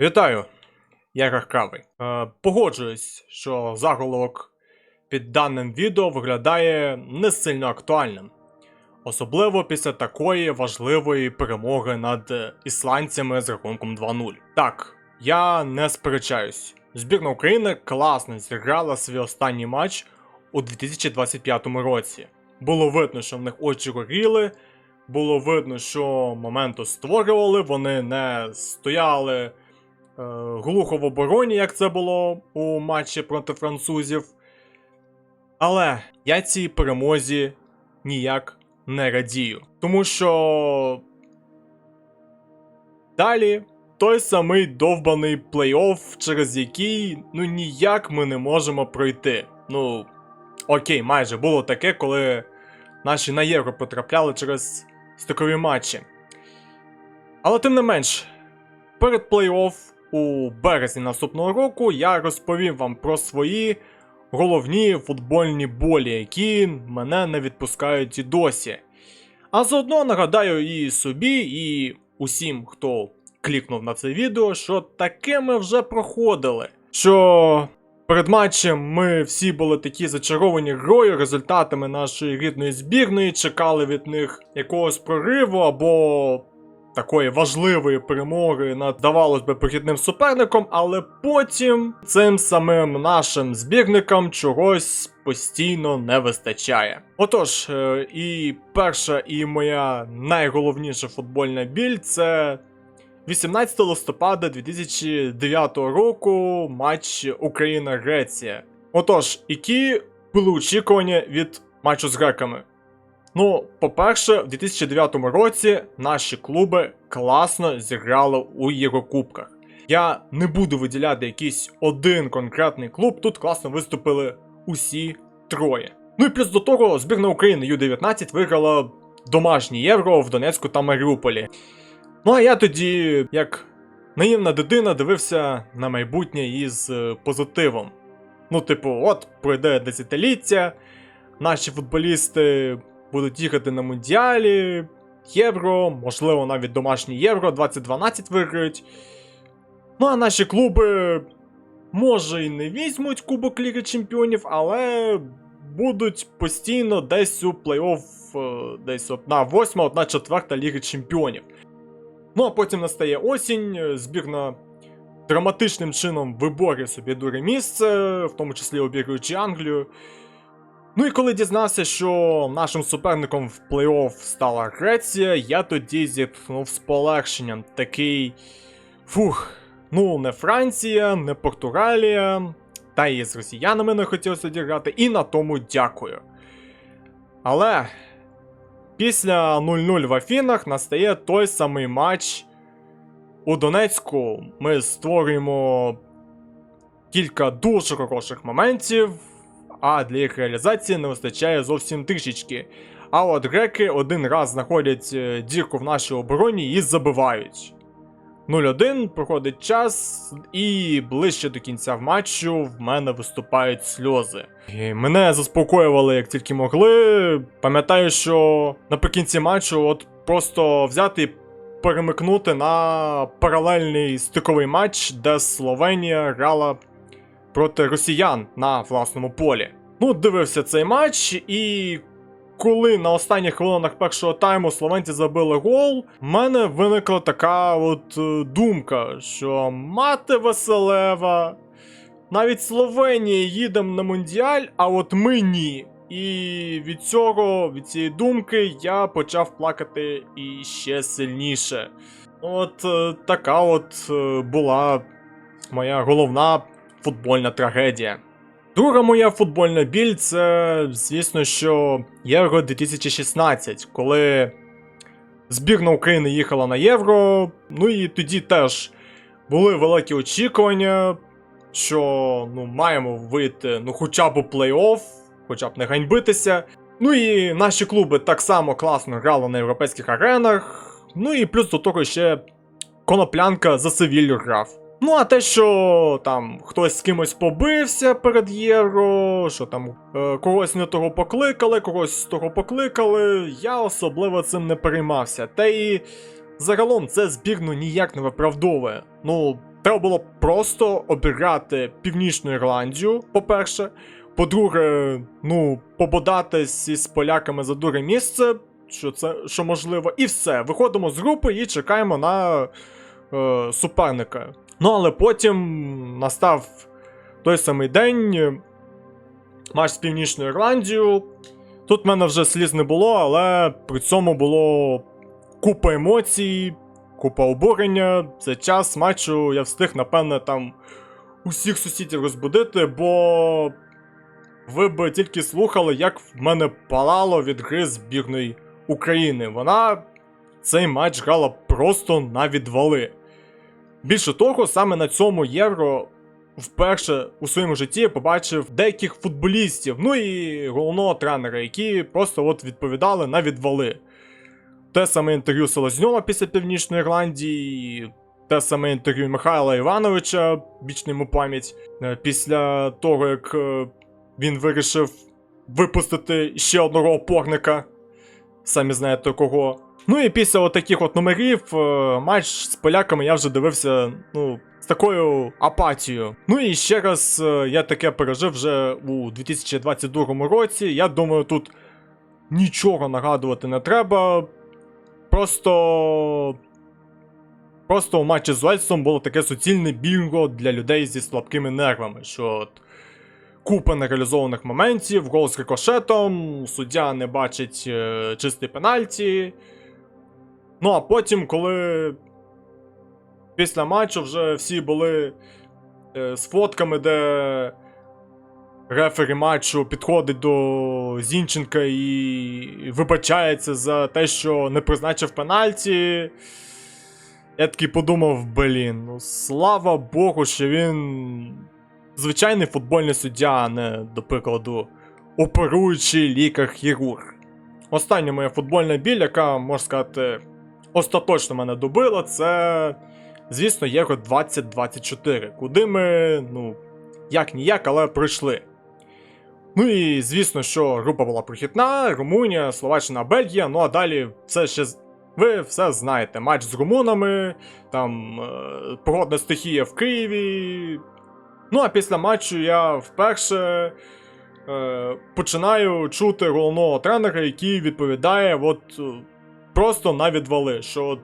Вітаю, я Каркавий. Е, погоджуюсь, що заголовок під даним відео виглядає не сильно актуальним. Особливо після такої важливої перемоги над ісландцями з рахунком 2-0. Так, я не сперечаюсь. Збірна України класно зіграла свій останній матч у 2025 році. Було видно, що в них очі горіли, було видно, що моменту створювали, вони не стояли глухо в обороні, як це було у матчі проти французів. Але я цій перемозі ніяк не радію. Тому що далі той самий довбаний плей-офф, через який ну ніяк ми не можемо пройти. Ну, окей, майже було таке, коли наші на євро потрапляли через стикові матчі. Але тим не менш, перед плей-офф у березні наступного року я розповім вам про свої головні футбольні болі, які мене не відпускають і досі. А заодно нагадаю і собі, і усім, хто клікнув на це відео, що таке ми вже проходили. Що перед матчем ми всі були такі зачаровані грою, результатами нашої рідної збірної, чекали від них якогось прориву або такої важливої перемоги над, здавалось би, прохідним суперником, але потім цим самим нашим збірникам чогось постійно не вистачає. Отож, е, і перша і моя найголовніша футбольна біль це 18 листопада 2009 року матч Україна-Греція. Отож, які були очікування від матчу з греками? Ну, по-перше, в 2009 році наші клуби класно зіграли у Єврокубках. Я не буду виділяти якийсь один конкретний клуб, тут класно виступили усі троє. Ну і плюс до того, збірна України Ю-19 виграла домашнє євро в Донецьку та Маріуполі. Ну а я тоді, як наївна дитина, дивився на майбутнє із е, позитивом. Ну, типу, от пройде десятиліття, наші футболісти будуть їхати на Мундіалі, Євро, можливо, навіть домашнє Євро 2012 виграють. Ну а наші клуби, може, і не візьмуть Кубок Ліги Чемпіонів, але будуть постійно десь у плей-офф, е, десь одна восьма, одна четверта Ліги Чемпіонів. Ну а потім настає осінь, е, збірна драматичним чином виборює собі друге місце, в тому числі обігруючи Англію. Ну і коли дізнався, що нашим суперником в плей-офф стала Греція, я тоді зітхнув з полегшенням. Такий. Фух, ну не Франція, не Португалія, та і з росіянами не хотілося діграти, і на тому дякую. Але після 0-0 в Афінах настає той самий матч у Донецьку. Ми створюємо кілька дуже хороших моментів а для їх реалізації не вистачає зовсім трішечки. А от греки один раз знаходять е, дірку в нашій обороні і забивають. 0-1, проходить час, і ближче до кінця в матчу в мене виступають сльози. І мене заспокоювали як тільки могли. Пам'ятаю, що наприкінці матчу от просто взяти і перемикнути на паралельний стиковий матч, де Словенія грала проти росіян на власному полі. Ну, дивився цей матч, і коли на останніх хвилинах першого тайму словенці забили гол, в мене виникла така от е, думка, що мати Василева, навіть Словенія їде на Мундіаль, а от ми ні. І від цього, від цієї думки, я почав плакати і ще сильніше. От е, така от е, була моя головна футбольна трагедія. Друга моя футбольна біль це, звісно, що Євро 2016, коли збірна України їхала на Євро. Ну і тоді теж були великі очікування, що ну, маємо вийти ну, хоча б у плей-офф, хоча б не ганьбитися. Ну і наші клуби так само класно грали на європейських аренах. Ну і плюс до того ще коноплянка за Севілью грав. Ну, а те, що там хтось з кимось побився перед євро, що там е, когось не того покликали, когось з того покликали, я особливо цим не переймався. Та і загалом це збірну ніяк не виправдовує. Ну, треба було просто обіграти Північну Ірландію, по-перше. По-друге, ну, пободатись із поляками за друге місце, що це що можливо, і все. Виходимо з групи і чекаємо на е, суперника. Ну, але потім настав той самий день. е, Матч з Північною Ірландією. Тут в мене вже сліз не було, але при цьому було купа емоцій, купа обурення. За час матчу я встиг, напевне, там усіх сусідів розбудити, бо ви б тільки слухали, як в мене палало від гри збірної України. Вона цей матч грала просто на відвали. Більше того, саме на цьому євро вперше у своєму житті побачив деяких футболістів, ну і головного тренера, які просто от відповідали на відвали. Те саме інтерв'ю Селезньова після Північної Ірландії, те саме інтерв'ю Михайла Івановича, вічна йому пам'ять, е, після того, як е, він вирішив випустити ще одного опорника, самі знаєте кого. Ну і після от таких от номерів е, матч з поляками я вже дивився, ну, з такою апатією. Ну і ще раз е, я таке пережив вже у 2022 році. Я думаю, тут нічого нагадувати не треба. Просто. Просто у матчі з Уельсом було таке суцільне бінго для людей зі слабкими нервами, що от купа нереалізованих моментів, гол з рикошетом, суддя не бачить е, чистий пенальті. Ну а потім, коли після матчу вже всі були е, з фотками, де рефері матчу підходить до Зінченка і вибачається за те, що не призначив пенальті. Я такий подумав, блін, ну слава Богу, що він звичайний футбольний суддя, а не, до прикладу, оперуючий лікар-хірург. Остання моя футбольна біль, яка, можна сказати, остаточно мене добила, це, звісно, Євро 2024, куди ми, ну, як ніяк, але пройшли. Ну і звісно, що група була прохідна, Румунія, Словаччина, Бельгія, ну а далі все ще. Ви все знаєте. Матч з румунами, там е, погодна стихія в Києві. Ну а після матчу я вперше е, починаю чути головного тренера, який відповідає от, просто на відвали, що от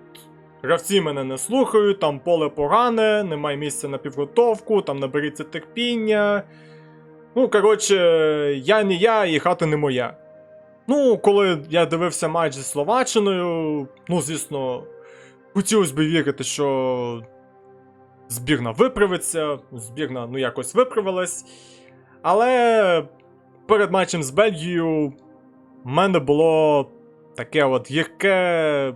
гравці мене не слухають, там поле погане, немає місця на підготовку, там наберіться терпіння. Ну, коротше, я не я і хата не моя. Ну, коли я дивився матч зі Словаччиною, ну, звісно, хотілося б вірити, що збірна виправиться, збірна ну якось виправилась. Але перед матчем з Бельгією в мене було таке от гірке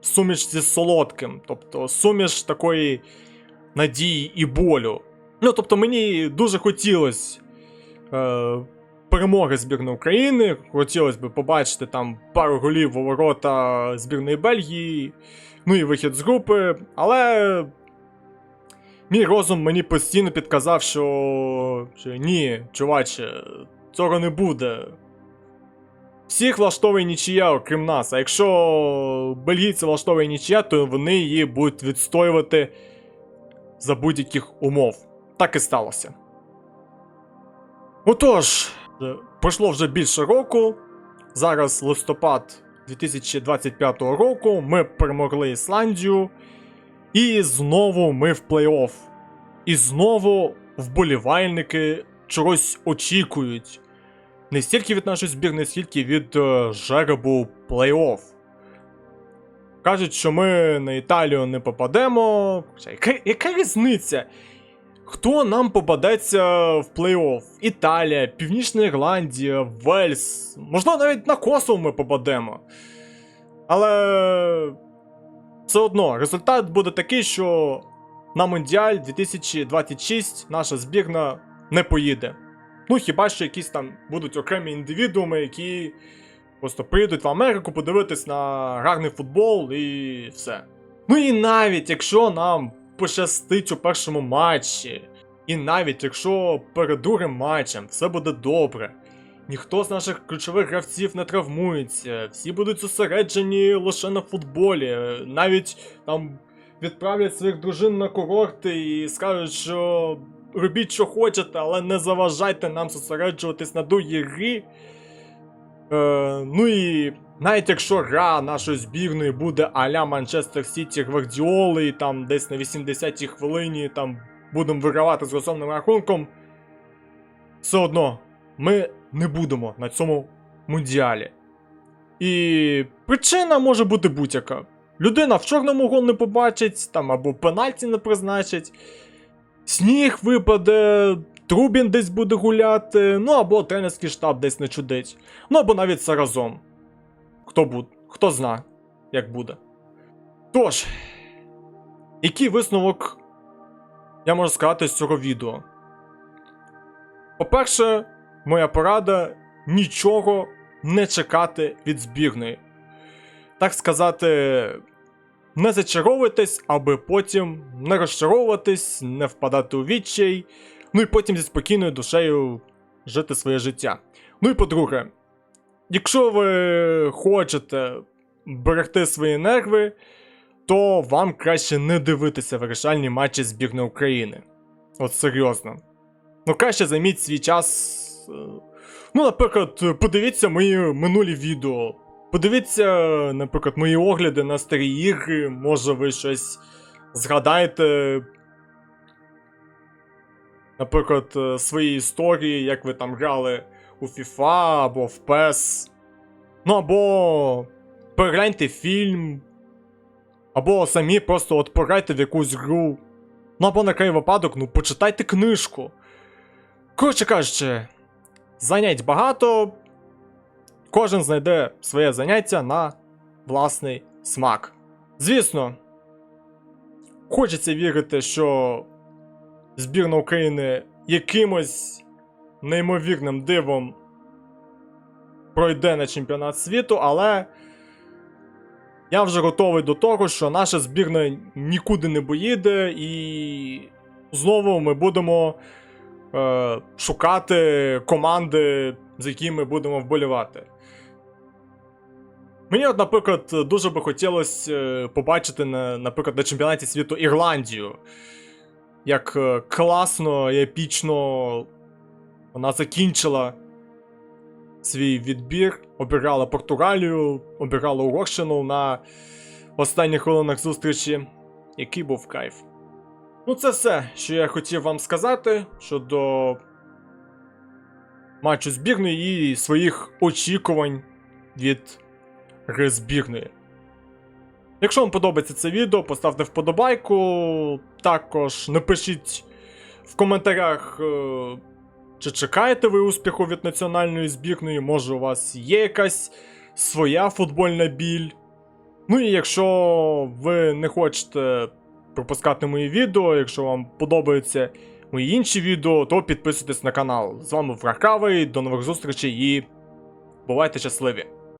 суміш зі солодким. Тобто суміш такої надії і болю. Ну, тобто, мені дуже хотілося е, перемоги збірної України. Хотілося б побачити там пару голів у ворота збірної Бельгії, ну і вихід з групи. Але мій розум мені постійно підказав, що, що ні, чуваче, цього не буде. Всіх влаштовує нічия, окрім нас. А якщо бельгійці влаштовує нічия, то вони її будуть відстоювати за будь-яких умов. Так і сталося. Отож, е, пройшло вже більше року. Зараз листопад 2025 року. Ми перемогли Ісландію. І знову ми в плей-офф. І знову вболівальники чогось очікують. Не стільки від нашої збірної, скільки від е, жеребу плей-офф. Кажуть, що ми на Італію не попадемо. Яка, яка різниця? Хто нам попадеться в плей-офф? Італія, Північна Ірландія, Вельс. Можливо, навіть на Косово ми попадемо. Але все одно результат буде такий, що на Мондіаль 2026 наша збірна не поїде. Ну, хіба що якісь там будуть окремі індивідууми, які просто приїдуть в Америку подивитись на гарний футбол і все. Ну і навіть якщо нам пощастить у першому матчі, і навіть якщо перед другим матчем все буде добре, ніхто з наших ключових гравців не травмується, всі будуть зосереджені лише на футболі, навіть там відправлять своїх дружин на курорти і скажуть, що робіть, що хочете, але не заважайте нам зосереджуватись на другій грі. Е, ну і навіть якщо гра нашої збірної буде а-ля Манчестер Сіті Гвардіоли, і там десь на 80-й хвилині там будемо вигравати з розумним рахунком, все одно ми не будемо на цьому мундіалі. І причина може бути будь-яка. Людина в чорному гол не побачить, там або пенальті не призначить, сніг випаде, Трубін десь буде гуляти, ну або тренерський штаб десь не чудить. Ну або навіть все разом. Хто буде, хто зна, як буде. Тож, який висновок я можу сказати з цього відео? По-перше, моя порада нічого не чекати від збірної. Так сказати, не зачаровуйтесь, аби потім не розчаровуватись, не впадати у відчай, ну і потім зі спокійною душею жити своє життя. Ну і по-друге, якщо ви хочете берегти свої нерви, то вам краще не дивитися вирішальні матчі збірної України. От серйозно. Ну, краще займіть свій час. е, Ну, наприклад, подивіться мої минулі відео. Подивіться, наприклад, мої огляди на старі ігри, може ви щось згадаєте. Наприклад, е, свої історії, як ви там грали у FIFA або в PES. Ну або перегляньте фільм. Або самі просто от пограйте в якусь гру. Ну або на край випадок, ну почитайте книжку. Коротше кажучи, занять багато. Кожен знайде своє заняття на власний смак. Звісно, хочеться вірити, що збірна України якимось неймовірним дивом пройде на чемпіонат світу, але я вже готовий до того, що наша збірна нікуди не поїде, і знову ми будемо е, шукати команди, з якими будемо вболівати. Мені, от, наприклад, дуже би хотілося е, побачити на, наприклад, на чемпіонаті світу Ірландію. Як е, класно і епічно вона закінчила свій відбір, обіграла Португалію, обіграла Угорщину на останніх хвилинах зустрічі, який був кайф. Ну, це все, що я хотів вам сказати щодо матчу збірної і своїх очікувань від гри. Якщо вам подобається це відео, поставте вподобайку. Також напишіть в коментарях, е, чи чекаєте ви успіху від національної збірної, може у вас є якась своя футбольна біль. Ну і якщо ви не хочете пропускати мої відео, якщо вам подобаються мої інші відео, то підписуйтесь на канал. З вами Фрахкавий, до нових зустрічей і бувайте щасливі!